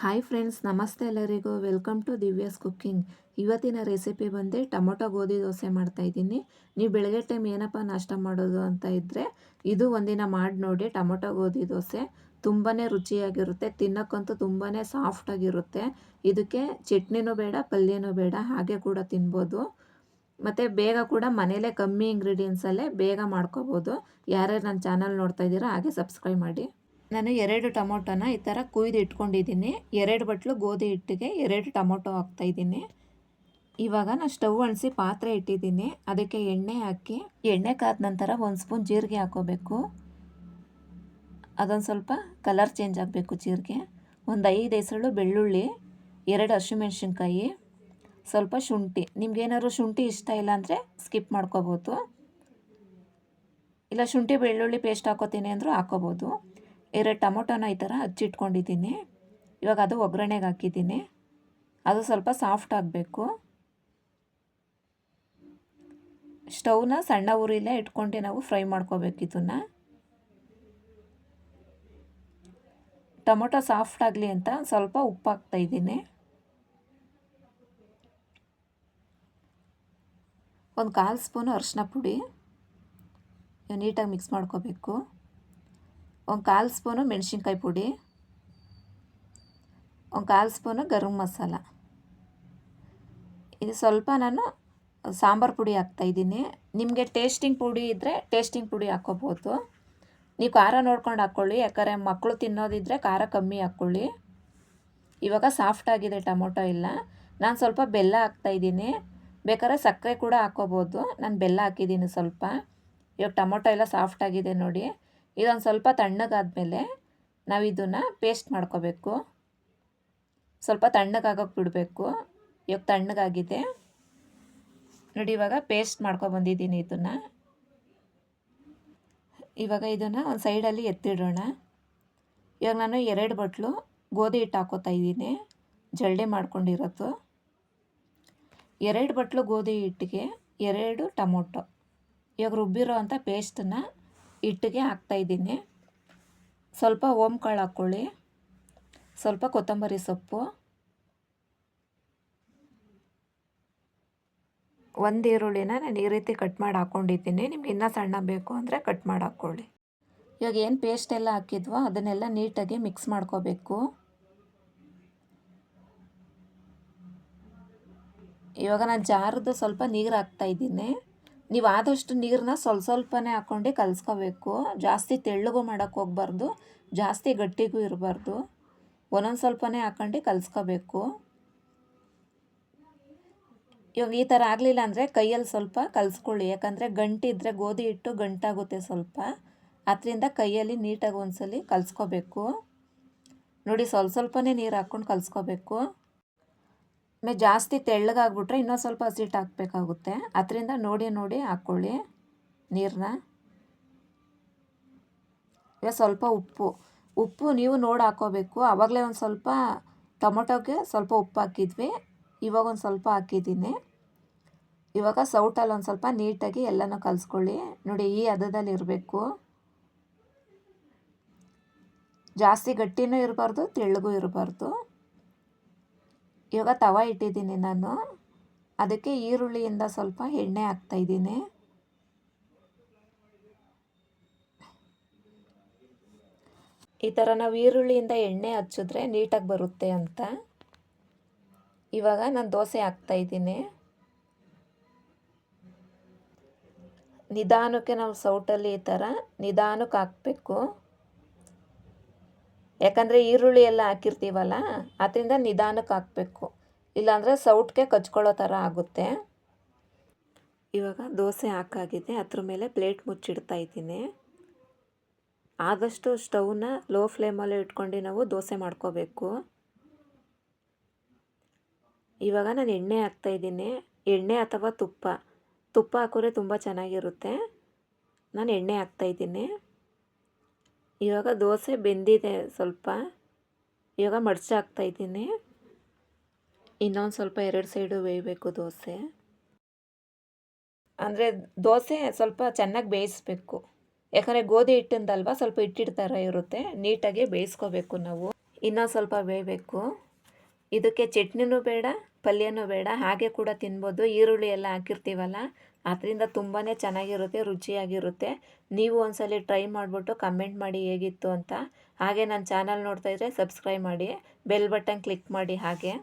Hi friends, ನಮಸ್ತೆ ಎಲ್ಲರಿಗೂ. Welcome to Divya's cooking. ಇವತ್ತಿನ ರೆಸಿಪಿ ಬಂದು ಟೊಮೊಟೊ ಗೋಧಿ ದೋಸೆ ಮಾಡ್ತಾಯಿದ್ದೀನಿ ನೀವು ಬೆಳಗ್ಗೆ ಟೈಮ್ ಏನಪ್ಪ ನಾಷ್ಟ ಮಾಡೋದು ಅಂತ ಇದ್ದರೆ ಇದು ಒಂದಿನ ಮಾಡಿ ನೋಡಿ ಟೊಮೊಟೊ ಗೋಧಿ ದೋಸೆ ತುಂಬಾ ರುಚಿಯಾಗಿರುತ್ತೆ, ತಿನ್ನೋಕ್ಕಂತೂ ತುಂಬಾ ಸಾಫ್ಟಾಗಿರುತ್ತೆ ಇದಕ್ಕೆ ಚಟ್ನಿನೂ ಬೇಡ, ಪಲ್ಯನೂ ಬೇಡ, ಹಾಗೆ ಕೂಡ ತಿನ್ಬೋದು. ಮತ್ತು ಬೇಗ ಕೂಡ ಮನೇಲೇ ಕಮ್ಮಿ ಇಂಗ್ರೀಡಿಯೆಂಟ್ಸಲ್ಲೇ ಬೇಗ ಮಾಡ್ಕೋಬೋದು. ಯಾರ್ಯಾರು ನನ್ನ ಚಾನಲ್ ನೋಡ್ತಾ ಇದ್ದೀರಾ ಹಾಗೆ ಸಬ್ಸ್ಕ್ರೈಬ್ ಮಾಡಿ. ನಾನು ಎರಡು ಟೊಮೊಟೊನ ಈ ಥರ ಕುಯ್ದು ಇಟ್ಕೊಂಡಿದ್ದೀನಿ. ಎರಡು ಬಟ್ಲು ಗೋಧಿ ಹಿಟ್ಟಿಗೆ ಎರಡು ಟೊಮೊಟೊ ಹಾಕ್ತಾಯಿದ್ದೀನಿ ಇವಾಗ ನಾನು ಸ್ಟವ್ ಅಣಿಸಿ ಪಾತ್ರೆ ಇಟ್ಟಿದ್ದೀನಿ. ಅದಕ್ಕೆ ಎಣ್ಣೆ ಹಾಕಿ, ಎಣ್ಣೆ ಕಾದ ನಂತರ ಒಂದು ಸ್ಪೂನ್ ಜೀರಿಗೆ ಹಾಕೋಬೇಕು. ಅದೊಂದು ಸ್ವಲ್ಪ ಕಲರ್ ಚೇಂಜ್ ಆಗಬೇಕು ಜೀರಿಗೆ. ಒಂದು ಐದು ಹೆಸಳು ಬೆಳ್ಳುಳ್ಳಿ, ಎರಡು ಹಸಿಮೆಣ್ಸಿನ್ಕಾಯಿ, ಸ್ವಲ್ಪ ಶುಂಠಿ. ನಿಮ್ಗೇನಾದ್ರು ಶುಂಠಿ ಇಷ್ಟ ಇಲ್ಲ ಅಂದರೆ ಸ್ಕಿಪ್ ಮಾಡ್ಕೋಬೋದು. ಇಲ್ಲ ಶುಂಠಿ, ಬೆಳ್ಳುಳ್ಳಿ ಪೇಸ್ಟ್ ಹಾಕೋತೀನಿ ಅಂದರೂ ಹಾಕೋಬೋದು. ಎರಡು ಟೊಮೊಟೊನ ಈ ಥರ ಹಚ್ಚಿಟ್ಕೊಂಡಿದ್ದೀನಿ. ಇವಾಗ ಅದು ಒಗ್ಗರಣೆಗೆ ಹಾಕಿದ್ದೀನಿ. ಅದು ಸ್ವಲ್ಪ ಸಾಫ್ಟ್ ಆಗಬೇಕು. ಸ್ಟವ್ನ ಸಣ್ಣ ಉರಿಲೇ ಇಟ್ಕೊಂಡು ನಾವು ಫ್ರೈ ಮಾಡ್ಕೋಬೇಕು ಇದನ್ನು. ಟೊಮೊಟೊ ಸಾಫ್ಟ್ ಆಗಲಿ ಅಂತ ಸ್ವಲ್ಪ ಉಪ್ಪು ಹಾಕ್ತಾಯಿದ್ದೀನಿ ಒಂದು ಕಾಲು ಸ್ಪೂನು ಅರಿಶಿನ ಪುಡಿ. ನೀಟಾಗಿ ಮಿಕ್ಸ್ ಮಾಡ್ಕೋಬೇಕು. ಒಂದು ಕಾಲು ಸ್ಪೂನು ಮೆಣಸಿನ್ಕಾಯಿ ಪುಡಿ, ಒಂದು ಕಾಲು ಸ್ಪೂನು ಗರಂ ಮಸಾಲ. ಇದು ಸ್ವಲ್ಪ ನಾನು ಸಾಂಬಾರು ಪುಡಿ ಹಾಕ್ತಾಯಿದ್ದೀನಿ ನಿಮಗೆ ಟೇಸ್ಟಿಂಗ್ ಪುಡಿ ಇದ್ದರೆ ಟೇಸ್ಟಿಂಗ್ ಪುಡಿ ಹಾಕ್ಕೋಬೋದು. ನೀವು ಖಾರ ನೋಡ್ಕೊಂಡು ಹಾಕ್ಕೊಳ್ಳಿ, ಯಾಕಂದರೆ ಮಕ್ಕಳು ತಿನ್ನೋದಿದ್ದರೆ ಖಾರ ಕಮ್ಮಿ ಹಾಕ್ಕೊಳ್ಳಿ. ಇವಾಗ ಸಾಫ್ಟ್ ಆಗಿದೆ ಟೊಮೊಟೊ ಇಲ್ಲ ನಾನು ಸ್ವಲ್ಪ ಬೆಲ್ಲ ಹಾಕ್ತಾಯಿದ್ದೀನಿ ಬೇಕಾದ್ರೆ ಸಕ್ಕರೆ ಕೂಡ ಹಾಕ್ಕೋಬೋದು. ನಾನು ಬೆಲ್ಲ ಹಾಕಿದ್ದೀನಿ ಸ್ವಲ್ಪ. ಇವಾಗ ಟೊಮೊಟೊ ಎಲ್ಲ ಸಾಫ್ಟ್ ಆಗಿದೆ ನೋಡಿ. ಇದೊಂದು ಸ್ವಲ್ಪ ತಣ್ಣಗಾದಮೇಲೆ ನಾವು ಇದನ್ನು ಪೇಸ್ಟ್ ಮಾಡ್ಕೋಬೇಕು. ಸ್ವಲ್ಪ ತಣ್ಣಗಾಗೋಕೆ ಬಿಡಬೇಕು. ಇವಾಗ ತಣ್ಣಗಾಗಿದೆ. ನೋಡಿ, ಇವಾಗ ಪೇಸ್ಟ್ ಮಾಡ್ಕೊಬಂದಿದ್ದೀನಿ ಇದನ್ನು. ಇವಾಗ ಇದನ್ನು ಒಂದು ಸೈಡಲ್ಲಿ ಎತ್ತಿಡೋಣ. ಇವಾಗ ನಾನು ಎರಡು ಬಟ್ಲು ಗೋಧಿ ಹಿಟ್ಟು ಹಾಕೋತಾ ಇದ್ದೀನಿ. ಜಳ್ಳೆ ಮಾಡ್ಕೊಂಡಿರೋದು. ಎರಡು ಬಟ್ಲು ಗೋಧಿ ಹಿಟ್ಟಿಗೆ ಎರಡು ಟೊಮೊಟೊ. ಇವಾಗ ರುಬ್ಬಿರೋ ಅಂಥ ಪೇಸ್ಟನ್ನು ಹಿಟ್ಟಿಗೆ ಹಾಕ್ತಾಯಿದ್ದೀನಿ ಸ್ವಲ್ಪ ಓಮ್ ಕಾಳು ಹಾಕ್ಕೊಳ್ಳಿ ಸ್ವಲ್ಪ ಕೊತ್ತಂಬರಿ ಸೊಪ್ಪು. ಒಂದು ಈರುಳ್ಳಿನ ನಾನು ಈ ರೀತಿ ಕಟ್ ಮಾಡಿ ಹಾಕ್ಕೊಂಡಿದ್ದೀನಿ ನಿಮ್ಗೆ ಇನ್ನೂ ಸಣ್ಣ ಬೇಕು ಅಂದರೆ ಕಟ್ ಮಾಡಿ ಹಾಕ್ಕೊಳ್ಳಿ ಇವಾಗ ಏನು ಪೇಸ್ಟ್ ಎಲ್ಲ ಹಾಕಿದ್ವೋ ಅದನ್ನೆಲ್ಲ ನೀಟಾಗಿ ಮಿಕ್ಸ್ ಮಾಡ್ಕೋಬೇಕು. ಇವಾಗ ನಾನು ಜಾರದ್ದು ಸ್ವಲ್ಪ ನೀರು ಹಾಕ್ತಾಯಿದ್ದೀನಿ ನೀವು ಆದಷ್ಟು ನೀರನ್ನ ಸ್ವಲ್ಪ ಸ್ವಲ್ಪನೇ ಹಾಕ್ಕೊಂಡು ಕಲಿಸ್ಕೋಬೇಕು. ಜಾಸ್ತಿ ತೆಳ್ಳಗೂ ಮಾಡೋಕ್ಕೆ ಹೋಗ್ಬಾರ್ದು. ಜಾಸ್ತಿ ಗಟ್ಟಿಗೂ ಇರಬಾರ್ದು. ಒಂದೊಂದು ಸ್ವಲ್ಪನೇ ಹಾಕ್ಕೊಂಡು ಕಲಿಸ್ಕೋಬೇಕು. ಇವಾಗ ಈ ಥರ ಆಗಲಿಲ್ಲ ಅಂದರೆ ಕೈಯಲ್ಲಿ ಸ್ವಲ್ಪ ಕಲಿಸ್ಕೊಳ್ಳಿ. ಯಾಕಂದರೆ ಗಂಟಿದ್ರೆ ಗೋಧಿ ಹಿಟ್ಟು ಗಂಟಾಗುತ್ತೆ ಸ್ವಲ್ಪ. ಅದರಿಂದ ಕೈಯಲ್ಲಿ ನೀಟಾಗಿ ಒಂದ್ಸಲಿ ಕಲಿಸ್ಕೋಬೇಕು. ನೋಡಿ ಸ್ವಲ್ಪ ಸ್ವಲ್ಪನೇ ನೀರು ಹಾಕ್ಕೊಂಡು ಕಲಿಸ್ಕೋಬೇಕು. ಆಮೇಲೆ ಜಾಸ್ತಿ ತೆಳ್ಳಗಾಗ್ಬಿಟ್ರೆ ಇನ್ನೊಂದು ಸ್ವಲ್ಪ ಹಸಿಟ್ಟು ಹಾಕಬೇಕಾಗುತ್ತೆ. ಅದರಿಂದ ನೋಡಿ ನೋಡಿ ಹಾಕ್ಕೊಳ್ಳಿ ನೀರನ್ನ ಇವಾಗ ಸ್ವಲ್ಪ ಉಪ್ಪು. ಉಪ್ಪು ನೀವು ನೋಡಿ ಹಾಕೋಬೇಕು. ಆವಾಗಲೇ ಒಂದು ಸ್ವಲ್ಪ ಟೊಮೊಟೊಗೆ ಸ್ವಲ್ಪ ಉಪ್ಪು ಹಾಕಿದ್ವಿ. ಇವಾಗ ಒಂದು ಸ್ವಲ್ಪ ಹಾಕಿದ್ದೀನಿ. ಇವಾಗ ಸೌಟಲ್ಲಿ ಒಂದು ಸ್ವಲ್ಪ ನೀಟಾಗಿ ಎಲ್ಲನೂ ಕಲಿಸ್ಕೊಳ್ಳಿ. ನೋಡಿ, ಈ ಹದದಲ್ಲಿ ಇರಬೇಕು. ಜಾಸ್ತಿ ಗಟ್ಟಿನೂ ಇರಬಾರ್ದು, ತೆಳ್ಳಗೂ ಇರಬಾರ್ದು. ಇವಾಗ ತವ ಇಟ್ಟಿದ್ದೀನಿ ನಾನು. ಅದಕ್ಕೆ ಈರುಳ್ಳಿಯಿಂದ ಸ್ವಲ್ಪ ಎಣ್ಣೆ ಹಾಕ್ತಾಯಿದ್ದೀನಿ ಈ ಥರ ನಾವು ಈರುಳ್ಳಿಯಿಂದ ಎಣ್ಣೆ ಹಚ್ಚಿದ್ರೆ ನೀಟಾಗಿ ಬರುತ್ತೆ ಅಂತ. ಇವಾಗ ನಾನು ದೋಸೆ ಹಾಕ್ತಾಯಿದ್ದೀನಿ ನಿಧಾನಕ್ಕೆ ನಾವು ಸೌಟಲ್ಲಿ ಈ ಥರ ನಿಧಾನಕ್ಕೆ ಹಾಕಬೇಕು. ಯಾಕಂದರೆ ಈರುಳ್ಳಿ ಎಲ್ಲ ಹಾಕಿರ್ತೀವಲ್ಲ, ಅದರಿಂದ ನಿಧಾನಕ್ಕೆ ಹಾಕಬೇಕು. ಇಲ್ಲಾಂದರೆ ಸೌಟ್ಗೆ ಕಚ್ಕೊಳ್ಳೋ ಥರ ಆಗುತ್ತೆ. ಇವಾಗ ದೋಸೆ ಹಾಕಾಗಿದೆ, ಅದ್ರ ಮೇಲೆ ಪ್ಲೇಟ್ ಮುಚ್ಚಿಡ್ತಾ ಇದ್ದೀನಿ. ಆದಷ್ಟು ಸ್ಟವ್ನ ಲೋ ಫ್ಲೇಮಲ್ಲಿ ಇಟ್ಕೊಂಡು ನಾವು ದೋಸೆ ಮಾಡ್ಕೋಬೇಕು. ಇವಾಗ ನಾನು ಎಣ್ಣೆ ಹಾಕ್ತಾಯಿದ್ದೀನಿ ಎಣ್ಣೆ ಅಥವಾ ತುಪ್ಪ. ತುಪ್ಪ ಹಾಕಿದ್ರೆ ತುಂಬ ಚೆನ್ನಾಗಿರುತ್ತೆ. ನಾನು ಎಣ್ಣೆ ಹಾಕ್ತಾಯಿದ್ದೀನಿ ಇವಾಗ ದೋಸೆ ಬೆಂದಿದೆ ಸ್ವಲ್ಪ. ಇವಾಗ ಮಡ್ಚಿ ಹಾಕ್ತಾಯಿದ್ದೀನಿ ಇನ್ನೊಂದು ಸ್ವಲ್ಪ ಎರಡು ಸೈಡು ಬೇಯಬೇಕು ದೋಸೆ. ಅಂದರೆ ದೋಸೆ ಸ್ವಲ್ಪ ಚೆನ್ನಾಗಿ ಬೇಯಿಸ್ಬೇಕು. ಯಾಕಂದರೆ ಗೋಧಿ ಹಿಟ್ಟಿಂದಲ್ವ ಸ್ವಲ್ಪ ಹಿಟ್ಟಿಟ್ಟು ಥರ ಇರುತ್ತೆ. ನೀಟಾಗಿ ಬೇಯಿಸ್ಕೋಬೇಕು ನಾವು. ಇನ್ನೊಂದು ಸ್ವಲ್ಪ ಬೇಯಬೇಕು. ಇದಕ್ಕೆ ಚಟ್ನಿನೂ ಬೇಡ, ಪಲ್ಯನೂ ಬೇಡ. ಹಾಗೆ ಕೂಡ ತಿನ್ಬೋದು. ಈರುಳ್ಳಿ ಎಲ್ಲ ಹಾಕಿರ್ತೀವಲ್ಲ ಅದರಿಂದ ತುಂಬಾ ಚೆನ್ನಾಗಿರುತ್ತೆ, ರುಚಿಯಾಗಿರುತ್ತೆ. ನೀವು ಒಂದ್ಸಲ ಟ್ರೈ ಮಾಡಿಬಿಟ್ಟು ಕಮೆಂಟ್ ಮಾಡಿ ಹೇಗಿತ್ತು ಅಂತ. ಹಾಗೆ ನನ್ನ ಚಾನಲ್ ನೋಡ್ತಾ ಇದ್ದರೆ ಸಬ್ಸ್ಕ್ರೈಬ್ ಮಾಡಿ, ಬೆಲ್ ಬಟನ್ ಕ್ಲಿಕ್ ಮಾಡಿ ಹಾಗೆ.